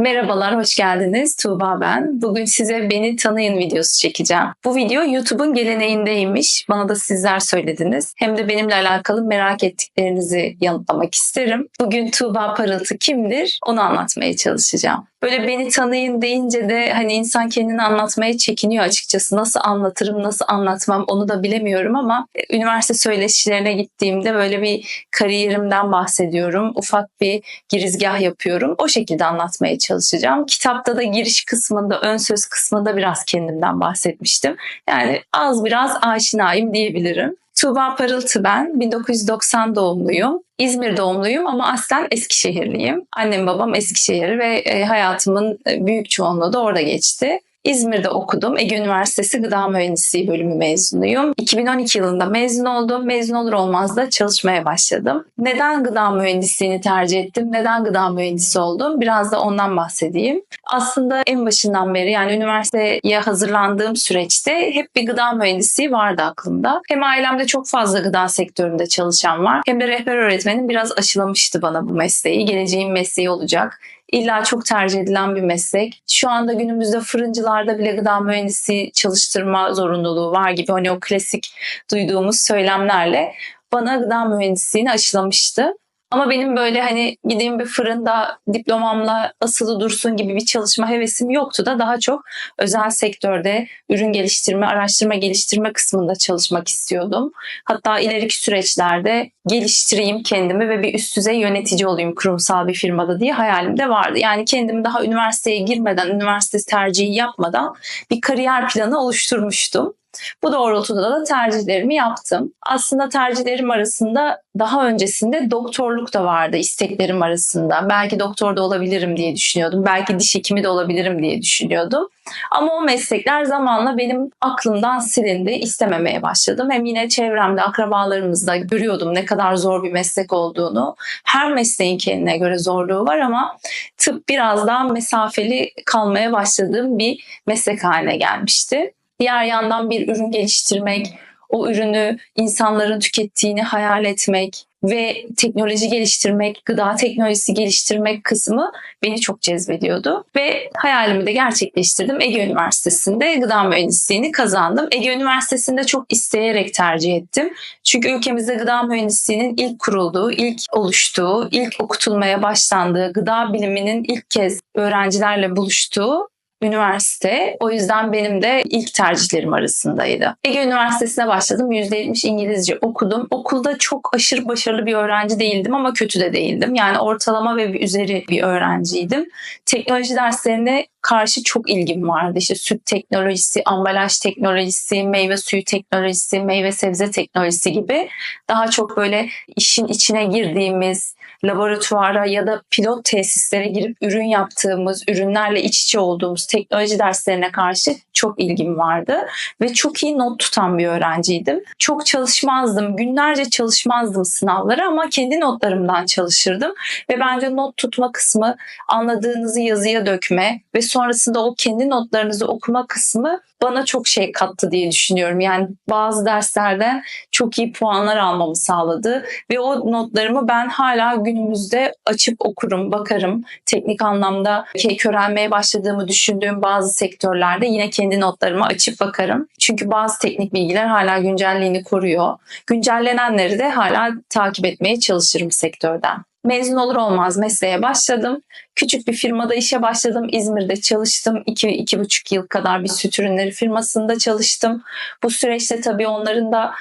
Merhabalar, hoş geldiniz. Tuğba ben. Bugün size beni tanıyın videosu çekeceğim. Bu video YouTube'un geleneğindeymiş. Bana da sizler söylediniz. Hem de benimle alakalı merak ettiklerinizi yanıtlamak isterim. Bugün Tuğba Parıltı kimdir? Onu anlatmaya çalışacağım. Böyle beni tanıyın deyince de hani insan kendini anlatmaya çekiniyor açıkçası. Nasıl anlatırım, nasıl anlatmam onu da bilemiyorum ama e, üniversite söyleşilerine gittiğimde böyle bir kariyerimden bahsediyorum. Ufak bir girizgah yapıyorum. O şekilde anlatmaya çalışacağım. Kitapta da giriş kısmında, ön söz kısmında biraz kendimden bahsetmiştim. Yani az biraz aşinayım diyebilirim. Tuğba Parıltı ben. 1990 doğumluyum. İzmir doğumluyum ama aslen Eskişehirliyim. Annem babam Eskişehir ve e, hayatımın e, büyük çoğunluğu da orada geçti. İzmir'de okudum. Ege Üniversitesi Gıda Mühendisliği bölümü mezunuyum. 2012 yılında mezun oldum. Mezun olur olmaz da çalışmaya başladım. Neden gıda mühendisliğini tercih ettim? Neden gıda mühendisi oldum? Biraz da ondan bahsedeyim. Aslında en başından beri yani üniversiteye hazırlandığım süreçte hep bir gıda mühendisliği vardı aklımda. Hem ailemde çok fazla gıda sektöründe çalışan var hem de rehber öğretmenim biraz aşılamıştı bana bu mesleği. Geleceğin mesleği olacak İlla çok tercih edilen bir meslek. Şu anda günümüzde fırıncılarda bile gıda mühendisi çalıştırma zorunluluğu var gibi hani o klasik duyduğumuz söylemlerle bana gıda mühendisliğini aşılamıştı. Ama benim böyle hani gideyim bir fırında diplomamla asılı dursun gibi bir çalışma hevesim yoktu da daha çok özel sektörde ürün geliştirme, araştırma geliştirme kısmında çalışmak istiyordum. Hatta ileriki süreçlerde geliştireyim kendimi ve bir üst düzey yönetici olayım kurumsal bir firmada diye hayalim de vardı. Yani kendimi daha üniversiteye girmeden, üniversite tercihi yapmadan bir kariyer planı oluşturmuştum. Bu doğrultuda da tercihlerimi yaptım. Aslında tercihlerim arasında daha öncesinde doktorluk da vardı isteklerim arasında. Belki doktor da olabilirim diye düşünüyordum. Belki diş hekimi de olabilirim diye düşünüyordum. Ama o meslekler zamanla benim aklımdan silindi. istememeye başladım. Hem yine çevremde, akrabalarımızda görüyordum ne kadar zor bir meslek olduğunu. Her mesleğin kendine göre zorluğu var ama tıp biraz daha mesafeli kalmaya başladığım bir meslek haline gelmişti. Diğer yandan bir ürün geliştirmek, o ürünü insanların tükettiğini hayal etmek ve teknoloji geliştirmek, gıda teknolojisi geliştirmek kısmı beni çok cezbediyordu. Ve hayalimi de gerçekleştirdim. Ege Üniversitesi'nde gıda mühendisliğini kazandım. Ege Üniversitesi'nde çok isteyerek tercih ettim. Çünkü ülkemizde gıda mühendisliğinin ilk kurulduğu, ilk oluştuğu, ilk okutulmaya başlandığı, gıda biliminin ilk kez öğrencilerle buluştuğu üniversite. O yüzden benim de ilk tercihlerim arasındaydı. Ege Üniversitesi'ne başladım. %70 İngilizce okudum. Okulda çok aşırı başarılı bir öğrenci değildim ama kötü de değildim. Yani ortalama ve üzeri bir öğrenciydim. Teknoloji derslerine karşı çok ilgim vardı. İşte süt teknolojisi, ambalaj teknolojisi, meyve suyu teknolojisi, meyve sebze teknolojisi gibi daha çok böyle işin içine girdiğimiz, laboratuvara ya da pilot tesislere girip ürün yaptığımız, ürünlerle iç içe olduğumuz teknoloji derslerine karşı çok ilgim vardı ve çok iyi not tutan bir öğrenciydim. Çok çalışmazdım, günlerce çalışmazdım sınavlara ama kendi notlarımdan çalışırdım ve bence not tutma kısmı anladığınızı yazıya dökme ve sonrasında o kendi notlarınızı okuma kısmı bana çok şey kattı diye düşünüyorum. Yani bazı derslerden çok iyi puanlar almamı sağladı ve o notlarımı ben hala günümüzde açıp okurum, bakarım. Teknik anlamda körelmeye başladığımı düşündüğüm bazı sektörlerde yine kendi notlarımı açıp bakarım. Çünkü bazı teknik bilgiler hala güncelliğini koruyor. Güncellenenleri de hala takip etmeye çalışırım sektörden. Mezun olur olmaz mesleğe başladım. Küçük bir firmada işe başladım. İzmir'de çalıştım. 2 iki, buçuk yıl kadar bir süt ürünleri firmasında çalıştım. Bu süreçte tabii onların da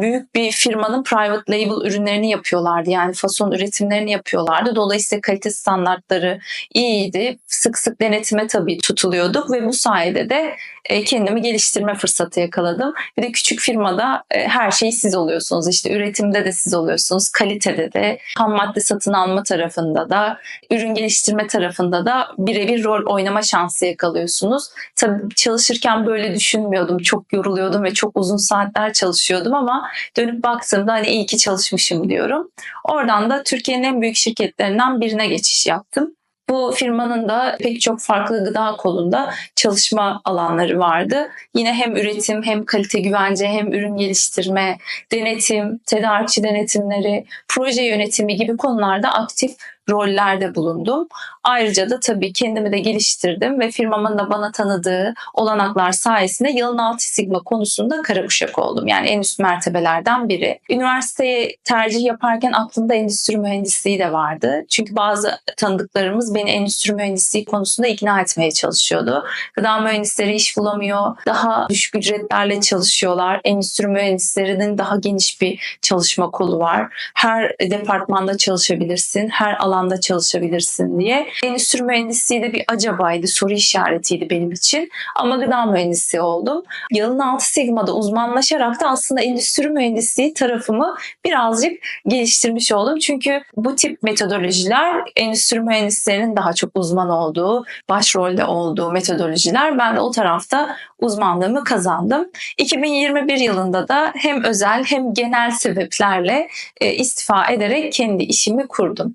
büyük bir firmanın private label ürünlerini yapıyorlardı. Yani fason üretimlerini yapıyorlardı. Dolayısıyla kalite standartları iyiydi. Sık sık denetime tabii tutuluyorduk ve bu sayede de e, kendimi geliştirme fırsatı yakaladım. Bir de küçük firmada e, her şeyi siz oluyorsunuz. İşte üretimde de siz oluyorsunuz, kalitede de, ham madde satın alma tarafında da, ürün geliştirme tarafında da birebir rol oynama şansı yakalıyorsunuz. Tabii çalışırken böyle düşünmüyordum. Çok yoruluyordum ve çok uzun saatler çalışıyordum ama dönüp baktığımda hani iyi ki çalışmışım diyorum. Oradan da Türkiye'nin en büyük şirketlerinden birine geçiş yaptım. Bu firmanın da pek çok farklı gıda kolunda çalışma alanları vardı. Yine hem üretim hem kalite güvence hem ürün geliştirme, denetim, tedarikçi denetimleri, proje yönetimi gibi konularda aktif rollerde bulundum. Ayrıca da tabii kendimi de geliştirdim ve firmamın da bana tanıdığı olanaklar sayesinde yılın altı sigma konusunda kara kuşak oldum. Yani en üst mertebelerden biri. Üniversiteye tercih yaparken aklımda endüstri mühendisliği de vardı. Çünkü bazı tanıdıklarımız beni endüstri mühendisliği konusunda ikna etmeye çalışıyordu. Gıda mühendisleri iş bulamıyor. Daha düşük ücretlerle çalışıyorlar. Endüstri mühendislerinin daha geniş bir çalışma kolu var. Her departmanda çalışabilirsin, her alanda çalışabilirsin diye. Endüstri mühendisliği de bir acabaydı, soru işaretiydi benim için. Ama gıda mühendisi oldum. Yılın 6 Sigma'da uzmanlaşarak da aslında endüstri mühendisliği tarafımı birazcık geliştirmiş oldum. Çünkü bu tip metodolojiler endüstri mühendislerinin daha çok uzman olduğu, başrolde olduğu metodolojiler. Ben de o tarafta uzmanlığımı kazandım. 2021 yılında da hem özel hem genel sebeplerle e, istifa ederek kendi işimi kurdum.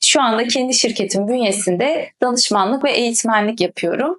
Şu anda kendi şirketim bünyesinde danışmanlık ve eğitmenlik yapıyorum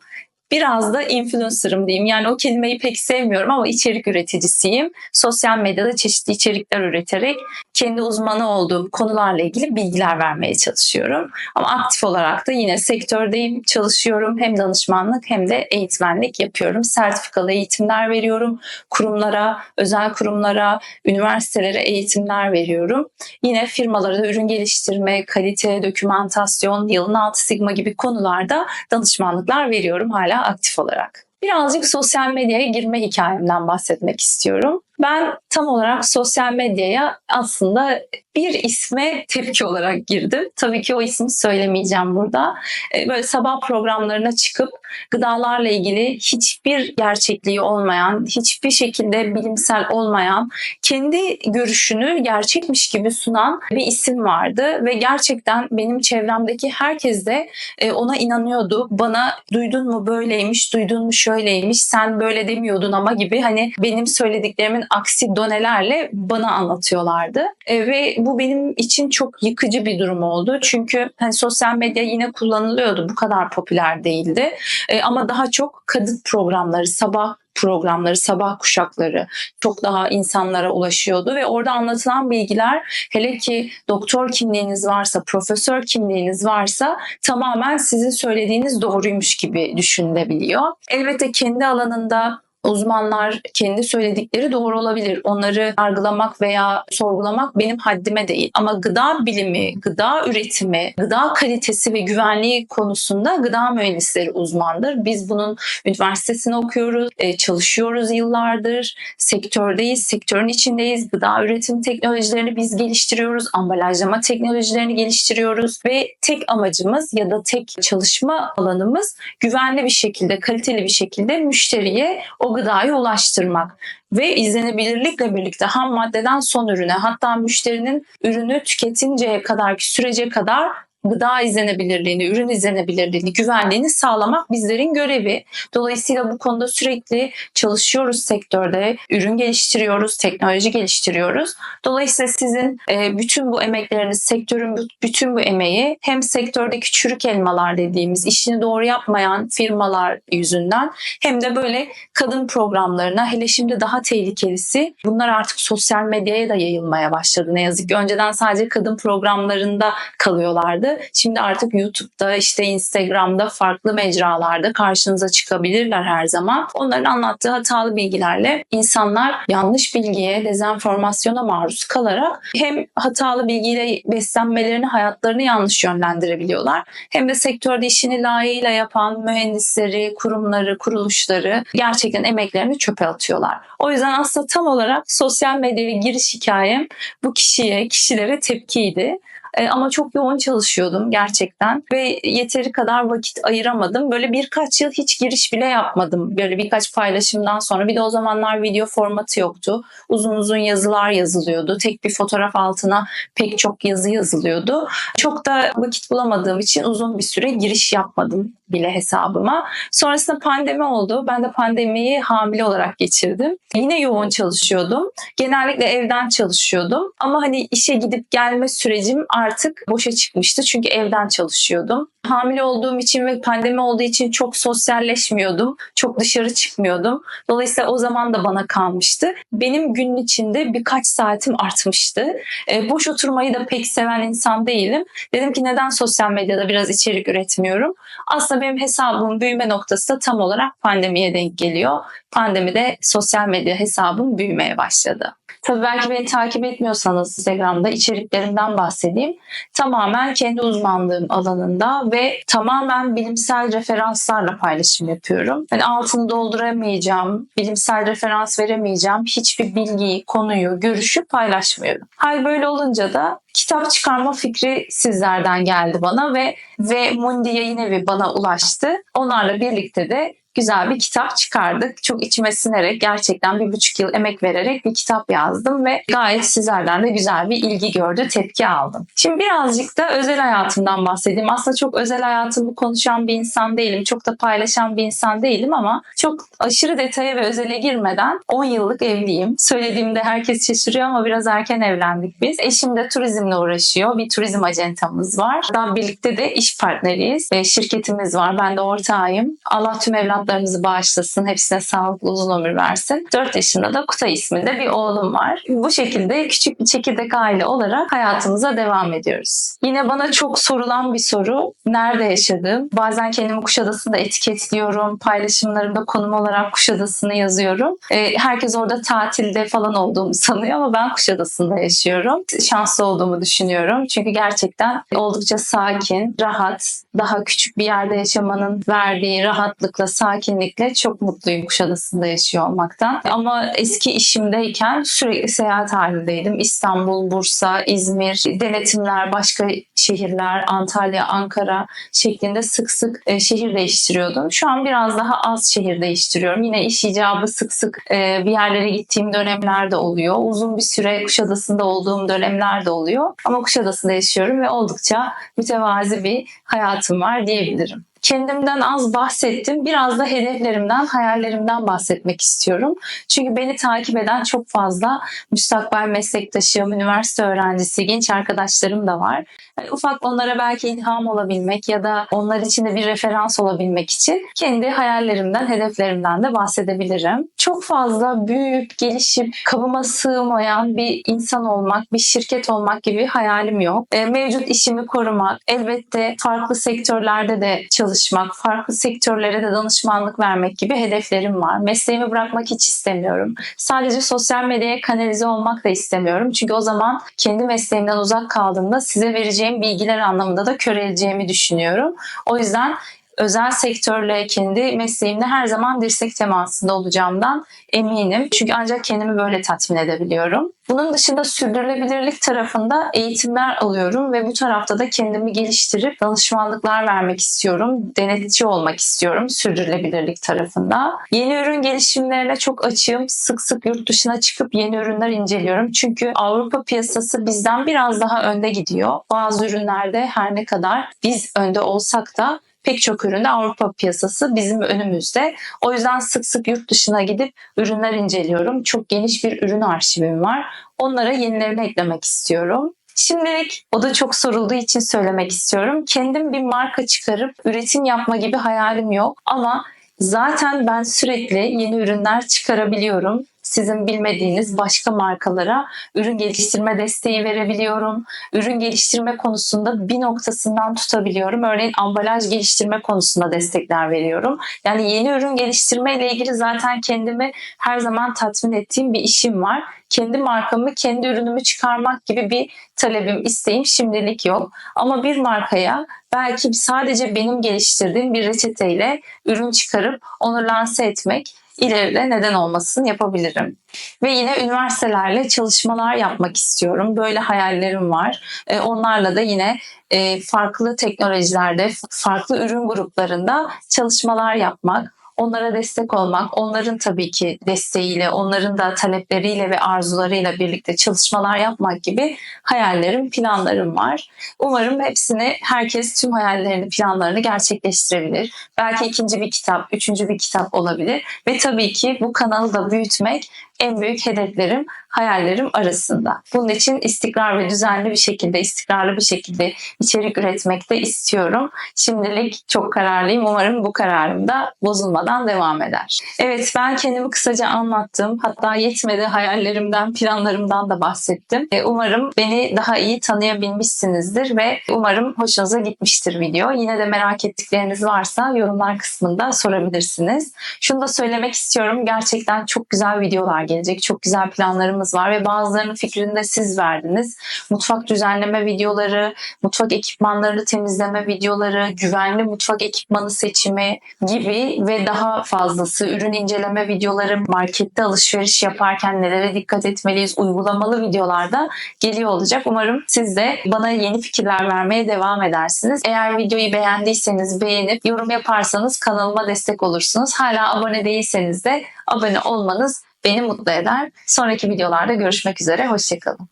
biraz da influencer'ım diyeyim. Yani o kelimeyi pek sevmiyorum ama içerik üreticisiyim. Sosyal medyada çeşitli içerikler üreterek kendi uzmanı olduğum konularla ilgili bilgiler vermeye çalışıyorum. Ama aktif olarak da yine sektördeyim, çalışıyorum. Hem danışmanlık hem de eğitmenlik yapıyorum. Sertifikalı eğitimler veriyorum. Kurumlara, özel kurumlara, üniversitelere eğitimler veriyorum. Yine firmalara da ürün geliştirme, kalite, dokümantasyon, yılın altı sigma gibi konularda danışmanlıklar veriyorum hala aktif olarak. Birazcık sosyal medyaya girme hikayemden bahsetmek istiyorum. Ben tam olarak sosyal medyaya aslında bir isme tepki olarak girdim. Tabii ki o ismi söylemeyeceğim burada. Ee, böyle sabah programlarına çıkıp gıdalarla ilgili hiçbir gerçekliği olmayan, hiçbir şekilde bilimsel olmayan, kendi görüşünü gerçekmiş gibi sunan bir isim vardı ve gerçekten benim çevremdeki herkes de e, ona inanıyordu. Bana duydun mu böyleymiş, duydun mu şöyleymiş, sen böyle demiyordun ama gibi hani benim söylediklerimin aksi donelerle bana anlatıyorlardı. E, ve bu benim için çok yıkıcı bir durum oldu. Çünkü hani sosyal medya yine kullanılıyordu. Bu kadar popüler değildi. E, ama daha çok kadın programları, sabah programları, sabah kuşakları çok daha insanlara ulaşıyordu ve orada anlatılan bilgiler hele ki doktor kimliğiniz varsa, profesör kimliğiniz varsa tamamen sizin söylediğiniz doğruymuş gibi düşünülebiliyor. Elbette kendi alanında uzmanlar kendi söyledikleri doğru olabilir. Onları yargılamak veya sorgulamak benim haddime değil. Ama gıda bilimi, gıda üretimi, gıda kalitesi ve güvenliği konusunda gıda mühendisleri uzmandır. Biz bunun üniversitesini okuyoruz, e, çalışıyoruz yıllardır, sektördeyiz, sektörün içindeyiz. Gıda üretim teknolojilerini biz geliştiriyoruz, ambalajlama teknolojilerini geliştiriyoruz ve tek amacımız ya da tek çalışma alanımız güvenli bir şekilde, kaliteli bir şekilde müşteriye o gıdayı ulaştırmak ve izlenebilirlikle birlikte ham maddeden son ürüne hatta müşterinin ürünü tüketinceye kadarki sürece kadar gıda izlenebilirliğini, ürün izlenebilirliğini, güvenliğini sağlamak bizlerin görevi. Dolayısıyla bu konuda sürekli çalışıyoruz sektörde, ürün geliştiriyoruz, teknoloji geliştiriyoruz. Dolayısıyla sizin e, bütün bu emekleriniz, sektörün bütün bu emeği hem sektördeki çürük elmalar dediğimiz işini doğru yapmayan firmalar yüzünden hem de böyle kadın programlarına hele şimdi daha tehlikelisi bunlar artık sosyal medyaya da yayılmaya başladı. Ne yazık ki önceden sadece kadın programlarında kalıyorlardı. Şimdi artık YouTube'da işte Instagram'da farklı mecralarda karşınıza çıkabilirler her zaman. Onların anlattığı hatalı bilgilerle insanlar yanlış bilgiye, dezenformasyona maruz kalarak hem hatalı bilgiyle beslenmelerini, hayatlarını yanlış yönlendirebiliyorlar. Hem de sektörde işini layığıyla yapan mühendisleri, kurumları, kuruluşları gerçekten emeklerini çöpe atıyorlar. O yüzden aslında tam olarak sosyal medyaya giriş hikayem bu kişiye, kişilere tepkiydi. E, ama çok yoğun çalışıyordum gerçekten ve yeteri kadar vakit ayıramadım. Böyle birkaç yıl hiç giriş bile yapmadım. Böyle birkaç paylaşımdan sonra. Bir de o zamanlar video formatı yoktu. Uzun uzun yazılar yazılıyordu. Tek bir fotoğraf altına pek çok yazı yazılıyordu. Çok da vakit bulamadığım için uzun bir süre giriş yapmadım bile hesabıma. Sonrasında pandemi oldu. Ben de pandemiyi hamile olarak geçirdim. Yine yoğun çalışıyordum. Genellikle evden çalışıyordum. Ama hani işe gidip gelme sürecim artık boşa çıkmıştı. Çünkü evden çalışıyordum. Hamile olduğum için ve pandemi olduğu için çok sosyalleşmiyordum. Çok dışarı çıkmıyordum. Dolayısıyla o zaman da bana kalmıştı. Benim günün içinde birkaç saatim artmıştı. E, boş oturmayı da pek seven insan değilim. Dedim ki neden sosyal medyada biraz içerik üretmiyorum? Aslında benim hesabımın büyüme noktası da tam olarak pandemiye denk geliyor. Pandemide sosyal medya hesabım büyümeye başladı. Tabii belki beni takip etmiyorsanız Instagram'da içeriklerimden bahsedeyim. Tamamen kendi uzmanlığım alanında ve tamamen bilimsel referanslarla paylaşım yapıyorum. Yani altını dolduramayacağım, bilimsel referans veremeyeceğim hiçbir bilgiyi, konuyu, görüşü paylaşmıyorum. Hal böyle olunca da kitap çıkarma fikri sizlerden geldi bana ve ve Mundi Yayın Evi bana ulaştı. Onlarla birlikte de güzel bir kitap çıkardık. Çok içime sinerek gerçekten bir buçuk yıl emek vererek bir kitap yazdım ve gayet sizlerden de güzel bir ilgi gördü, tepki aldım. Şimdi birazcık da özel hayatımdan bahsedeyim. Aslında çok özel hayatımı konuşan bir insan değilim. Çok da paylaşan bir insan değilim ama çok aşırı detaya ve özele girmeden 10 yıllık evliyim. Söylediğimde herkes şaşırıyor ama biraz erken evlendik biz. Eşim de turizmle uğraşıyor. Bir turizm acentamız var. Daha birlikte de iş partneriyiz. E, şirketimiz var. Ben de ortağıyım. Allah tüm evlat evlatlarımızı bağışlasın. Hepsine sağlıklı uzun ömür versin. 4 yaşında da Kutay isminde bir oğlum var. Bu şekilde küçük bir çekirdek aile olarak hayatımıza devam ediyoruz. Yine bana çok sorulan bir soru. Nerede yaşadım? Bazen kendimi Kuşadası'nda etiketliyorum. Paylaşımlarımda konum olarak Kuşadası'nı yazıyorum. Ee, herkes orada tatilde falan olduğumu sanıyor ama ben Kuşadası'nda yaşıyorum. Şanslı olduğumu düşünüyorum. Çünkü gerçekten oldukça sakin, rahat, daha küçük bir yerde yaşamanın verdiği rahatlıkla, sakinlikle çok mutluyum Kuşadası'nda yaşıyor olmaktan. Ama eski işimdeyken sürekli seyahat halindeydim. İstanbul, Bursa, İzmir, denetimler, başka şehirler, Antalya, Ankara şeklinde sık sık e, şehir değiştiriyordum. Şu an biraz daha az şehir değiştiriyorum. Yine iş icabı sık sık e, bir yerlere gittiğim dönemler de oluyor. Uzun bir süre Kuşadası'nda olduğum dönemler de oluyor. Ama Kuşadası'nda yaşıyorum ve oldukça mütevazi bir hayatım var diyebilirim kendimden az bahsettim. Biraz da hedeflerimden, hayallerimden bahsetmek istiyorum. Çünkü beni takip eden çok fazla müstakbel meslektaşım, üniversite öğrencisi, genç arkadaşlarım da var. Yani ufak onlara belki ilham olabilmek ya da onlar için de bir referans olabilmek için kendi hayallerimden, hedeflerimden de bahsedebilirim. Çok fazla büyüyüp, gelişip, kabıma sığmayan bir insan olmak, bir şirket olmak gibi hayalim yok. E, mevcut işimi korumak, elbette farklı sektörlerde de çalışmak çalışmak, farklı sektörlere de danışmanlık vermek gibi hedeflerim var. Mesleğimi bırakmak hiç istemiyorum. Sadece sosyal medyaya kanalize olmak da istemiyorum. Çünkü o zaman kendi mesleğimden uzak kaldığımda size vereceğim bilgiler anlamında da köreleceğimi düşünüyorum. O yüzden özel sektörle kendi mesleğimde her zaman dirsek temasında olacağımdan eminim. Çünkü ancak kendimi böyle tatmin edebiliyorum. Bunun dışında sürdürülebilirlik tarafında eğitimler alıyorum ve bu tarafta da kendimi geliştirip danışmanlıklar vermek istiyorum. Denetçi olmak istiyorum sürdürülebilirlik tarafında. Yeni ürün gelişimlerine çok açığım. Sık sık yurt dışına çıkıp yeni ürünler inceliyorum. Çünkü Avrupa piyasası bizden biraz daha önde gidiyor. Bazı ürünlerde her ne kadar biz önde olsak da pek çok üründe Avrupa piyasası bizim önümüzde. O yüzden sık sık yurt dışına gidip ürünler inceliyorum. Çok geniş bir ürün arşivim var. Onlara yenilerini eklemek istiyorum. Şimdilik o da çok sorulduğu için söylemek istiyorum. Kendim bir marka çıkarıp üretim yapma gibi hayalim yok ama zaten ben sürekli yeni ürünler çıkarabiliyorum sizin bilmediğiniz başka markalara ürün geliştirme desteği verebiliyorum. Ürün geliştirme konusunda bir noktasından tutabiliyorum. Örneğin ambalaj geliştirme konusunda destekler veriyorum. Yani yeni ürün geliştirme ile ilgili zaten kendimi her zaman tatmin ettiğim bir işim var. Kendi markamı, kendi ürünümü çıkarmak gibi bir talebim, isteğim şimdilik yok. Ama bir markaya belki sadece benim geliştirdiğim bir reçeteyle ürün çıkarıp onu lanse etmek ileride neden olmasın yapabilirim. Ve yine üniversitelerle çalışmalar yapmak istiyorum. Böyle hayallerim var. E, onlarla da yine e, farklı teknolojilerde, farklı ürün gruplarında çalışmalar yapmak, onlara destek olmak, onların tabii ki desteğiyle, onların da talepleriyle ve arzularıyla birlikte çalışmalar yapmak gibi hayallerim, planlarım var. Umarım hepsini herkes tüm hayallerini, planlarını gerçekleştirebilir. Belki ikinci bir kitap, üçüncü bir kitap olabilir ve tabii ki bu kanalı da büyütmek en büyük hedeflerim, hayallerim arasında. Bunun için istikrar ve düzenli bir şekilde, istikrarlı bir şekilde içerik üretmek de istiyorum. Şimdilik çok kararlıyım. Umarım bu kararım da bozulmadan devam eder. Evet ben kendimi kısaca anlattım. Hatta yetmedi hayallerimden, planlarımdan da bahsettim. E, Umarım beni daha iyi tanıyabilmişsinizdir ve umarım hoşunuza gitmiştir video. Yine de merak ettikleriniz varsa yorumlar kısmında sorabilirsiniz. Şunu da söylemek istiyorum. Gerçekten çok güzel videolar gelecek. Çok güzel planlarımız var ve bazılarının fikrini de siz verdiniz. Mutfak düzenleme videoları, mutfak ekipmanlarını temizleme videoları, güvenli mutfak ekipmanı seçimi gibi ve daha fazlası ürün inceleme videoları, markette alışveriş yaparken nelere dikkat etmeliyiz, uygulamalı videolarda geliyor olacak. Umarım siz de bana yeni fikirler vermeye devam edersiniz. Eğer videoyu beğendiyseniz beğenip yorum yaparsanız kanalıma destek olursunuz. Hala abone değilseniz de abone olmanız beni mutlu eder. Sonraki videolarda görüşmek üzere. Hoşçakalın.